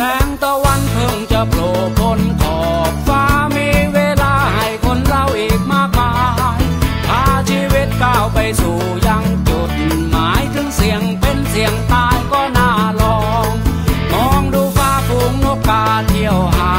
แสงตะวันเพิ่งจะโผล่พ้นขอบฟ้ามีเวลาให้คนเราอีกมากมายพาชีวิตก้าวไปสู่ยังจุดหมายถึงเสียงเป็นเสียงตายก็น่าลอง มองดูฟ้าฝูงนกกาเที่ยวหา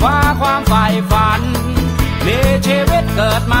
คว้าความฝ่ายฝัน มีชีวิตเกิดมา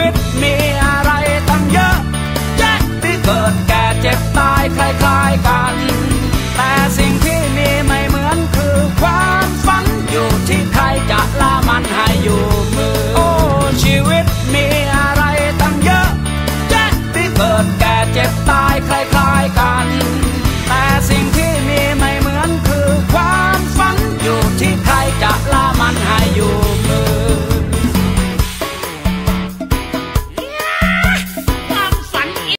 ิต